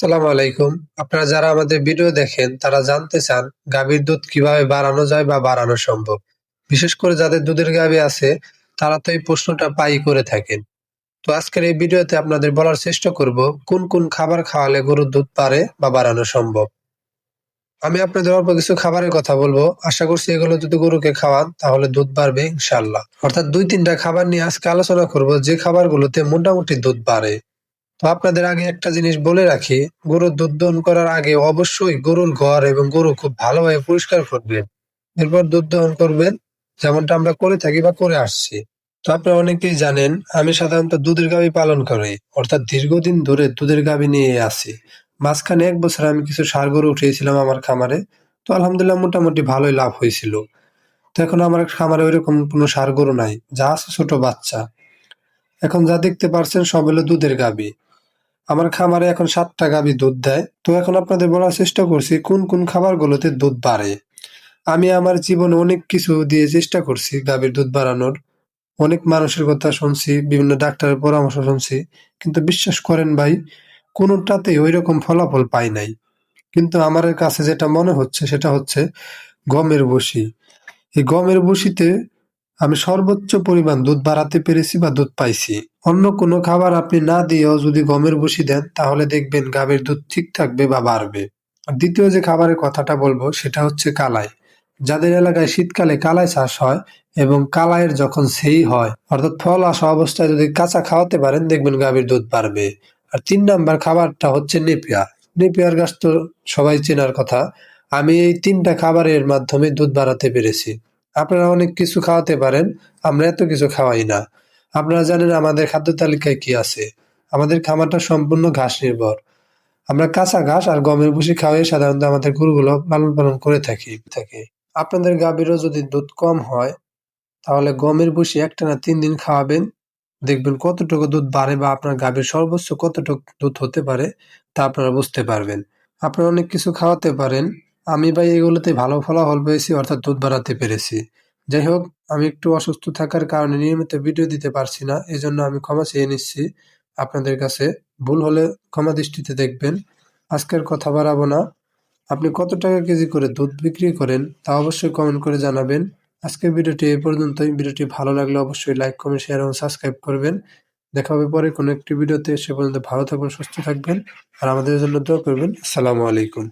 সালাম আলাইকুম। আপনারা যারা আমাদের ভিডিও দেখেন, তারা জানতে চান গাভীর দুধ কীভাবে বাড়ানো যায় বা বাড়ানো সম্ভব। বিশেষ করে যাদের দুধের গাভী আছে, তারা তো এই প্রশ্নটা পাই করে থাকেন। তো আজকের এই ভিডিওতে আপনাদের বলার চেষ্টা করব, কোন কোন খাবার খাওয়ালে গরুর দুধ পারে বা বাড়ানো সম্ভব। আমি আপনাদের অল্প কিছু খাবারের কথা বলব। আশা করছি এগুলো যদি গরুকে খাওয়ান, তাহলে দুধ বাড়বে ইনশাল্লাহ অর্থাৎ দুই তিনটা খাবার নিয়ে আজকে আলোচনা করব। যে খাবারগুলোতে মোটামুটি দুধ বাড়ে। তো আপনাদের আগে একটা জিনিস বলে রাখি গরুর দুধ দহন করার আগে অবশ্যই গরুর ঘর এবং গরু খুব ভালোভাবে পরিষ্কার করবেন। এরপর দুধ দহন করবেন, যেমনটা আমরা করে থাকি বা করে আসছি। তো আপনারা অনেকেই জানেন, আমি সাধারণত দুধের গাভী পালন করি, অর্থাৎ দীর্ঘদিন ধরে দুধের গাভী নিয়ে আসি মাঝখানে এক বছর আমি কিছু সার গরু উঠিয়েছিলাম আমার খামারে, তো আলহামদুলিল্লাহ মোটামুটি ভালোই লাভ হয়েছিল। তো এখন আমার খামারে ওইরকম কোনো সার গরু নাই, যা আছে ছোট বাচ্চা। এখন যা দেখতে পারছেন সব হলো দুধের গাভী। আমার খামারে এখন সাতটা গাভী দুধ দেয়। তো এখন আপনাদের বলার চেষ্টা করছি, কোন কোন খাবারগুলোতে দুধ বাড়ে? আমি আমার জীবনে অনেক কিছু দিয়ে চেষ্টা করছি গাভীর দুধ বাড়ানোর। অনেক মানুষের কথা শুনছি, বিভিন্ন ডাক্তারের পরামর্শ শুনছি। কিন্তু বিশ্বাস করেন ভাই, কোনোটাতেই ওই রকম ফলাফল পাই নাই। কিন্তু আমার কাছে যেটা মনে হচ্ছে, সেটা হচ্ছে গমের বসি। এই গমের বসিতে আমি সর্বোচ্চ পরিমাণ দুধ বাড়াতে পেরেছি বা দুধ পাইছি। অন্য কোনো খাবার আপনি না দিয়েও যদি গমের বসি দেন, তাহলে দেখবেন গাভীর দুধ ঠিক থাকবে বা বাড়বে। দ্বিতীয় যে খাবারের কথাটা বলব, সেটা হচ্ছে কালাই। যাদের এলাকায় শীতকালে কালাই চাষ হয় এবং কালাইয়ের যখন সেই হয়, অর্থাৎ ফল আসা অবস্থায় যদি কাঁচা খাওয়াতে পারেন, দেখবেন গাভীর দুধ বাড়বে। আর তিন নাম্বার খাবারটা হচ্ছে নেপিয়া। নেপিয়ার গাছ তো সবাই চেনার কথা। আমি এই তিনটা খাবারের মাধ্যমে দুধ বাড়াতে পেরেছি। আপনারা অনেক কিছু খাওয়াতে পারেন, আমরা এত কিছু খাওয়াই না। আপনারা জানেন আমাদের খাদ্য তালিকায় কি আছে? আমাদের খামারটা সম্পূর্ণ ঘাস নির্ভর। আমরা কাঁচা ঘাস আর গমের ভুষি খাওয়াই সাধারণত আমাদের গরুগুলো লালন পালন করে থাকি থাকি। আপনাদের গাভীরও যদি দুধ কম হয়, তাহলে গমের ভুষি একটা না তিন দিন খাওয়াবেন। দেখবেন কতটুকু দুধ বাড়ে বা আপনার গাভীর সর্বোচ্চ কতটুকু দুধ হতে পারে, তা আপনারা বুঝতে পারবেন। আপনারা অনেক কিছু খাওয়াতে পারেন। আমি ভাই এগুলোতে ভালো ফলাফল পেয়েছি, অর্থাৎ দুধ বাড়াতে পেরেছি। যাই হোক, আমি একটু অসুস্থ থাকার কারণে নিয়মিত ভিডিও দিতে পারছি না এই জন্য আমি ক্ষমা চেয়ে নিচ্ছি। আপনাদের কাছে ভুল হলে ক্ষমা দৃষ্টিতে দেখবেন। আজকের কথা বাড়াবো না। আপনি কত টাকা কেজি করে দুধ বিক্রি করেন, তা অবশ্যই কমেন্ট করে জানাবেন। আজকের ভিডিওটি এই পর্যন্তই। ভিডিওটি ভালো লাগলে অবশ্যই লাইক, কমেন্ট, শেয়ার এবং সাবস্ক্রাইব করবেন। দেখা হবে পরে কোনো একটি ভিডিওতে। সে পর্যন্ত ভালো থাকবেন, সুস্থ থাকবেন। আর আমাদের জন্য দোয়া করবেন। আসসালামু আলাইকুম।